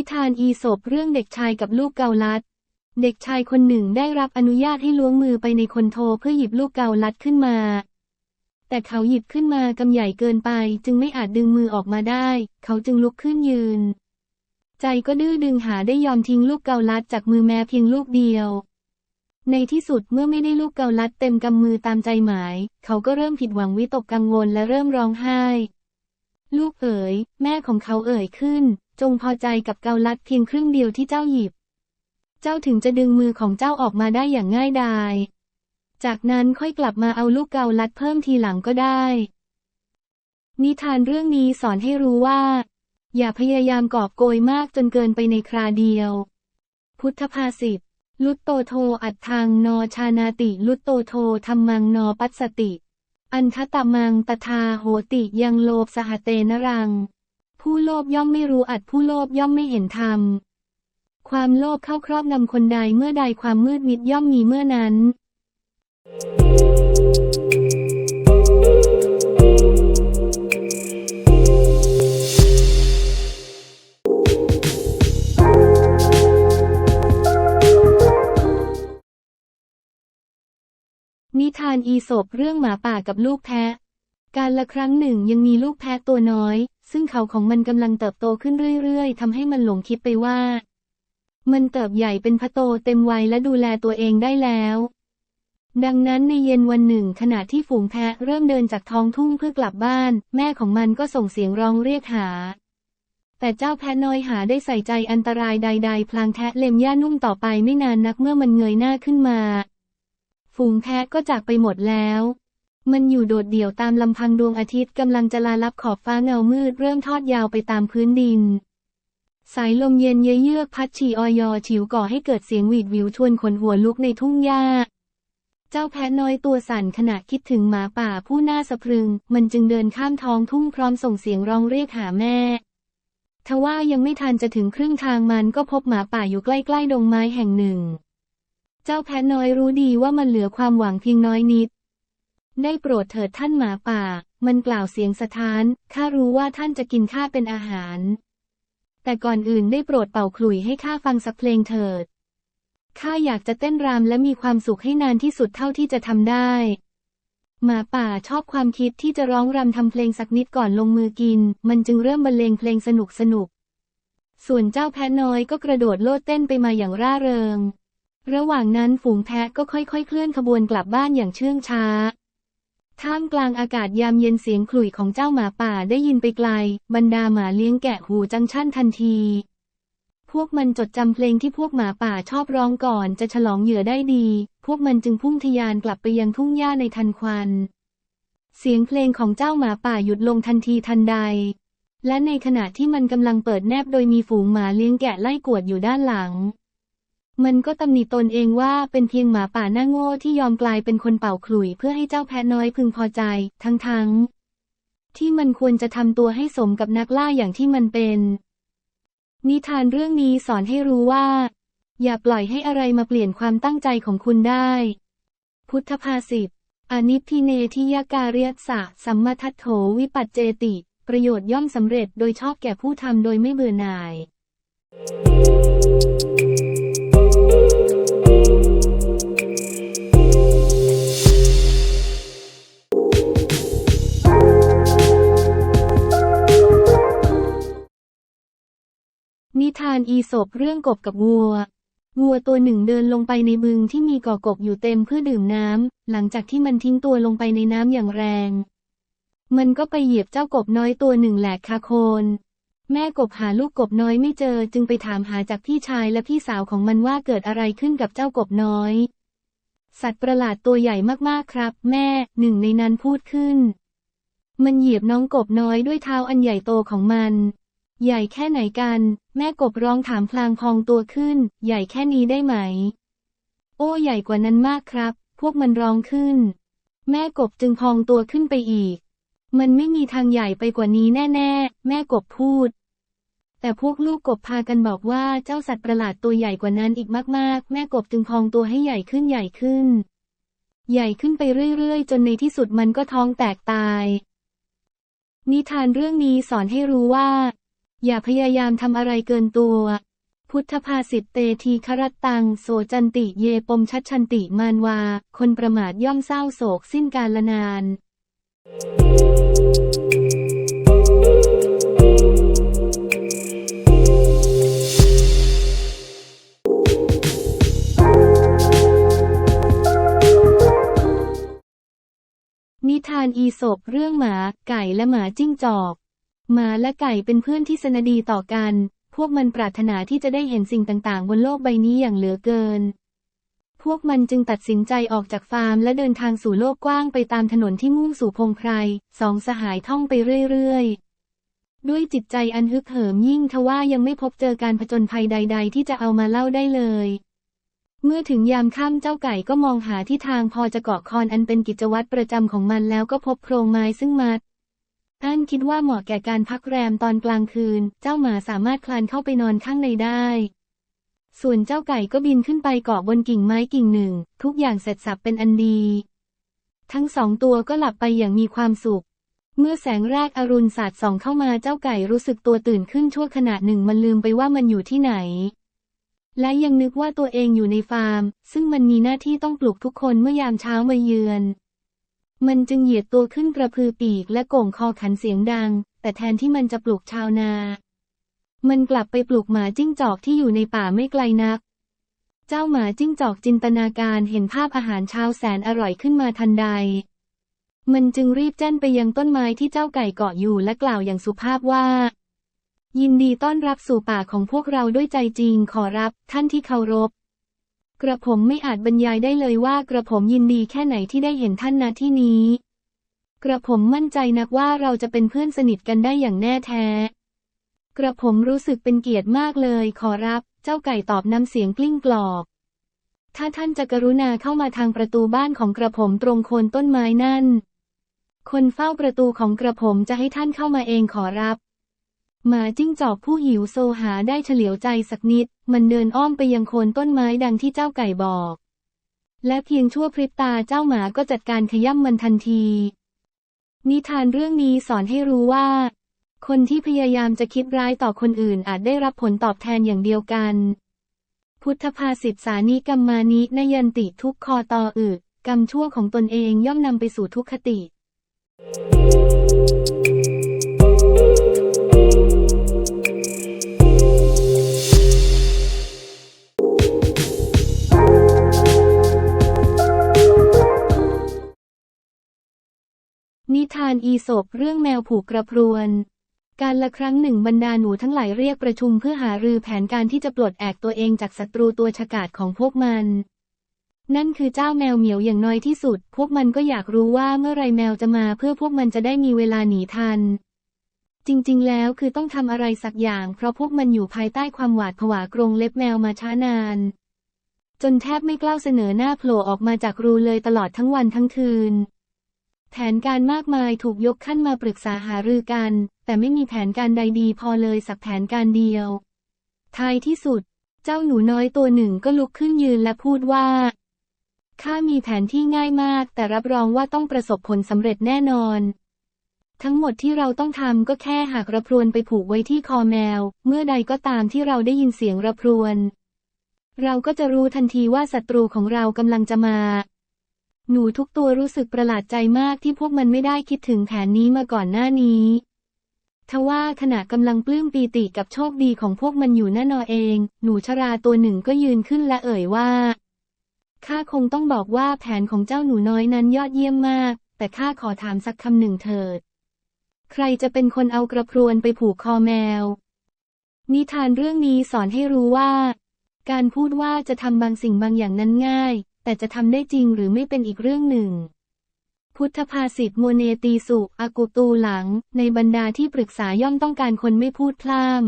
นิทานอีสปเรื่องเด็กชายกับลูกเกาลัด เด็กชายคนหนึ่งได้รับอนุญาตให้ล้วงมือไปในคนโทเพื่อหยิบลูกเกาลัดขึ้นมา แต่เขาหยิบขึ้นมากำใหญ่เกินไปจึงไม่อาจดึงมือออกมาได้ เขาจึงลุกขึ้นยืน ใจก็ดื้อดึงหาได้ยอมทิ้งลูกเกาลัดจากมือแม้เพียงลูกเดียว ในที่สุดเมื่อไม่ได้ลูกเกาลัดเต็มกำมือตามใจหมาย เขาก็เริ่มผิดหวังวิตกกังวลและเริ่มร้องไห้ ลูกเอ๋ย แม่ของเขาเอ่ยขึ้น จงพอใจกับเกาลัดเพียงครึ่งเดียวที่เจ้าหยิบ เจ้าถึงจะดึงมือของเจ้าออกมาได้อย่างง่ายดาย จากนั้นค่อยกลับมาเอาลูกเกาลัดเพิ่มทีหลังก็ได้ นิทานเรื่องนี้สอนให้รู้ว่า อย่าพยายามกอบโกยมากจนเกินไปในคราเดียว พุทธภาษิตลุตโตโทอัตทังนอชานาติ ลุตโตโทธรรมังนอปัสสติ อันทตมังตทาโหติยังโลภสหเตนรัง ผู้โลภย่อมไม่รู้อัดผู้โลภย่อมไม่เห็นธรรม ความโลภเข้าครอบงำคนใดเมื่อใดความมืดมิดย่อมมีเมื่อนั้น นิทานอีสปเรื่องหมาป่ากับลูกแพะ การละครั้งหนึ่งยังมีลูกแพะตัวน้อย ซึ่งเขาของมันกำลังเติบโตขึ้นเรื่อยๆทำให้มันหลงคิดไปว่า มันเติบใหญ่เป็นพะโตเต็มวัยและดูแลตัวเองได้แล้ว ดังนั้นในเย็นวันหนึ่งขณะที่ฝูงแพะเริ่มเดินจากท้องทุ่งเพื่อกลับบ้าน แม่ของมันก็ส่งเสียงร้องเรียกหา แต่เจ้าแพะน้อยหาได้ใส่ใจอันตรายใด ๆ พลางแทะเล็มหญ้านุ่มต่อไปไม่นานนักเมื่อมันเงยหน้าขึ้นมา ฝูงแพะก็จากไปหมดแล้ว มันอยู่โดดเดี่ยวตามลำพังดวงอาทิตย์กำลังจะลาลับขอบฟ้าเงามืดเริ่มทอดยาวไปตามพื้นดิน สายลมเย็นเยือกพัดฉีออยอฉิวก่อให้เกิดเสียงหวีดวิวชวนขนหัวลุกในทุ่งหญ้า เจ้าแพะน้อยตัวสั่นขณะคิดถึงหมาป่าผู้น่าสะพรึง มันจึงเดินข้ามท้องทุ่งพร้อมส่งเสียงร้องเรียกหาแม่ทว่ายังไม่ทันจะถึงครึ่งทางมันก็พบหมาป่าอยู่ใกล้ๆดงไม้แห่งหนึ่ง เจ้าแพะน้อยรู้ดีว่ามันเหลือความหวังเพียงน้อยนิด ได้โปรดเถิดท่านหมาป่า มันกล่าวเสียงสะท้าน ข้ารู้ว่าท่านจะกินข้าเป็นอาหาร แต่ก่อนอื่นได้โปรดเป่าขลุ่ยให้ข้าฟังสักเพลงเถิด ข้าอยากจะเต้นรำและมีความสุขให้นานที่สุดเท่าที่จะทำได้ หมาป่าชอบความคิดที่จะร้องรำทำเพลงสักนิดก่อนลงมือกิน มันจึงเริ่มบรรเลงเพลงสนุกสนุก ส่วนเจ้าแพะน้อยก็กระโดดโลดเต้นไปมาอย่างร่าเริง ระหว่างนั้นฝูงแพะก็ค่อยๆ เคลื่อนขบวนกลับบ้านอย่างเชื่องช้า ท่ามกลางอากาศยามเย็นเสียงขลุ่ยของเจ้าหมาป่าได้ยินไปไกล บรรดาหมาเลี้ยงแกะหูจังชั่นทันที พวกมันจดจำเพลงที่พวกหมาป่าชอบร้องก่อนจะฉลองเหยื่อได้ดี พวกมันจึงพุ่งทยานกลับไปยังทุ่งหญ้าในทันควัน เสียงเพลงของเจ้าหมาป่าหยุดลงทันทีทันใด และในขณะที่มันกำลังเปิดแนบโดยมีฝูงหมาเลี้ยงแกะไล่กวดอยู่ด้านหลัง มันก็ตำหนิตนเองว่าเป็นเพียงหมาป่าหน้าโง่ที่ยอมกลายเป็นคนเป่าขลุ่ยเพื่อให้เจ้าแพะน้อยพึงพอใจ ทั้งๆที่มันควรจะทำตัวให้สมกับนักล่าอย่างที่มันเป็น นิทานเรื่องนี้สอนให้รู้ว่า อย่าปล่อยให้อะไรมาเปลี่ยนความตั้งใจของคุณได้ พุทธภาษิตอนิพพิเนทิยการียสะสัมมาทัตโถวิปัจเจติ ประโยชน์ย่อมสำเร็จโดยชอบแก่ผู้ทำโดยไม่เบื่อหน่ายนิ ทานอีสปเรื่องกบกับวัว วัวตัวหนึ่งเดินลงไปในบึงที่มีก่อกบอยู่เต็มเพื่อดื่มน้ำ หลังจากที่มันทิ้งตัวลงไปในน้ำอย่างแรง มันก็ไปเหยียบเจ้ากบน้อยตัวหนึ่งแหลกคาโคน แม่กบหาลูกกบน้อยไม่เจอจึงไปถามหาจากพี่ชายและพี่สาวของมันว่าเกิดอะไรขึ้นกับเจ้ากบน้อย สัตว์ประหลาดตัวใหญ่มากๆครับ แม่หนึ่งในนั้นพูดขึ้น มันเหยียบน้องกบน้อยด้วยเท้าอันใหญ่โตของมัน ใหญ่แค่ไหนกันแม่กบร้องถามพลางพองตัวขึ้น ใหญ่แค่นี้ได้ไหม โอ้ใหญ่กว่านั้นมากครับ พวกมันร้องขึ้น แม่กบจึงพองตัวขึ้นไปอีก มันไม่มีทางใหญ่ไปกว่านี้แน่ ๆ แม่กบพูด แต่พวกลูกกบพากันบอกว่าเจ้าสัตว์ประหลาดตัวใหญ่กว่านั้นอีกมากๆ แม่กบจึงพองตัวให้ใหญ่ขึ้นใหญ่ขึ้น ใหญ่ขึ้นไปเรื่อยๆ จนในที่สุดมันก็ท้องแตกตาย นิทานเรื่องนี้สอนให้รู้ว่า อย่าพยายามทำอะไรเกินตัว พุทธภาษิตเตทีครตตัง โสจันติเยปมชัดชันติมานวา คนประมาทย่อมเศร้าโศกสิ้นกาลนาน นิทานอีสปเรื่องหมา ไก่และหมาจิ้งจอก หมาและไก่เป็นเพื่อนที่สนดีต่อกัน พวกมันปรารถนาที่จะได้เห็นสิ่งต่างๆ บนโลกใบนี้อย่างเหลือเกิน พวกมันจึงตัดสินใจออกจากฟาร์มและเดินทางสู่โลกกว้างไปตามถนนที่มุ่งสู่พงไพรสองสหายท่องไปเรื่อยๆด้วยจิตใจอันฮึกเหิมยิ่งทว่ายังไม่พบเจอการผจญภัยใด ๆ ที่จะเอามาเล่าได้เลย เมื่อถึงยามค่ำเจ้าไก่ก็มองหาที่ทางพอจะเกาะคอนอันเป็นกิจวัตรประจำของมันแล้วก็พบโพรงไม้ซึ่งมัด ท่านคิดว่าเหมาะแก่การพักแรมตอนกลางคืน เจ้าหมาสามารถคลานเข้าไปนอนข้างในได้ ส่วนเจ้าไก่ก็บินขึ้นไปเกาะบนกิ่งไม้กิ่งหนึ่ง ทุกอย่างเสร็จสับเป็นอันดี ทั้งสองตัวก็หลับไปอย่างมีความสุข เมื่อแสงแรกอรุณสาดส่องเข้ามาเจ้าไก่รู้สึกตัวตื่นขึ้นชั่วขณะหนึ่งมันลืมไปว่ามันอยู่ที่ไหน และยังนึกว่าตัวเองอยู่ในฟาร์ม ซึ่งมันมีหน้าที่ต้องปลุกทุกคนเมื่อยามเช้ามาเยือน มันจึงเหยียดตัวขึ้นกระพือปีกและโก่งคอขันเสียงดัง แต่แทนที่มันจะปลุกชาวนา มันกลับไปปลุกหมาจิ้งจอกที่อยู่ในป่าไม่ไกลนัก เจ้าหมาจิ้งจอกจินตนาการเห็นภาพอาหารเช้าแสนอร่อยขึ้นมาทันใด มันจึงรีบแจ้นไปยังต้นไม้ที่เจ้าไก่เกาะอยู่และกล่าวอย่างสุภาพว่า ยินดีต้อนรับสู่ป่าของพวกเราด้วยใจจริงขอรับท่านที่เคารพ กระผมไม่อาจบรรยายได้เลยว่ากระผมยินดีแค่ไหนที่ได้เห็นท่านณที่นี้ กระผมมั่นใจนักว่าเราจะเป็นเพื่อนสนิทกันได้อย่างแน่แท้ กระผมรู้สึกเป็นเกียรติมากเลยขอรับ เจ้าไก่ตอบน้ำเสียงกลิ้งกรอก ถ้าท่านจะกรุณาเข้ามาทางประตูบ้านของกระผมตรงโคนต้นไม้นั่น คนเฝ้าประตูของกระผมจะให้ท่านเข้ามาเองขอรับ หมาจิ้งจอกผู้หิวโซหาได้เฉลียวใจสักนิด มันเดินอ้อมไปยังโคนต้นไม้ดังที่เจ้าไก่บอก และเพียงชั่วพริบตาเจ้าหมาก็จัดการขย่ำมันทันที นิทานเรื่องนี้สอนให้รู้ว่า คนที่พยายามจะคิดร้ายต่อคนอื่นอาจได้รับผลตอบแทนอย่างเดียวกัน พุทธภาษิตสานิกัมมานินยันติทุกคอตออึกรรมชั่วของตนเองย่อมนำไปสู่ทุกขติานอีสปเรื่องแมวผูกกระพรวนการละครั้งหนึ่งบรรดาหนูทั้งหลายเรียกประชุมเพื่อหารือแผนการที่จะปลดแอกตัวเองจากศัตรูตัวฉกาจของพวกมัน นั่นคือเจ้าแมวเหมียวอย่างน้อยที่สุด พวกมันก็อยากรู้ว่าเมื่อไรแมวจะมาเพื่อพวกมันจะได้มีเวลาหนีทัน จริงๆ แล้วคือต้องทำอะไรสักอย่าง เพราะพวกมันอยู่ภายใต้ความหวาดผวากรงเล็บแมวมาช้านาน จนแทบไม่กล้าเสนอหน้าโผล่ออกมาจากรูเลยตลอดทั้งวันทั้งคืน แผนการมากมายถูกยกขั้นมาปรึกษาหารือกัน แต่ไม่มีแผนการใดดีพอเลยสักแผนการเดียว ท้ายที่สุด เจ้าหนูน้อยตัวหนึ่งก็ลุกขึ้นยืนและพูดว่า ข้ามีแผนที่ง่ายมาก แต่รับรองว่าต้องประสบผลสำเร็จแน่นอน ทั้งหมดที่เราต้องทำก็แค่หากระพรวนไปผูกไว้ที่คอแมว เมื่อใดก็ตามที่เราได้ยินเสียงระพรวน เราก็จะรู้ทันทีว่าศัตรูของเรากำลังจะมา หนูทุกตัวรู้สึกประหลาดใจมากที่พวกมันไม่ได้คิดถึงแผนนี้มาก่อนหน้านี้ทว่าขณะกำลังปลื้มปีติกับโชคดีของพวกมันอยู่แน่นอเอง หนูชราตัวหนึ่งก็ยืนขึ้นและเอ่ยว่า ข้าคงต้องบอกว่าแผนของเจ้าหนูน้อยนั้นยอดเยี่ยมมาก แต่ข้าขอถามสักคำหนึ่งเถิด ใครจะเป็นคนเอากระพรวนไปผูกคอแมว นิทานเรื่องนี้สอนให้รู้ว่า การพูดว่าจะทำบางสิ่งบางอย่างนั้นง่าย แต่จะทำได้จริงหรือไม่เป็นอีกเรื่องหนึ่ง พุทธภาษิตโมเนตีสุอากุตูหลัง ในบรรดาที่ปรึกษาย่อมต้องการคนไม่พูดพล่าม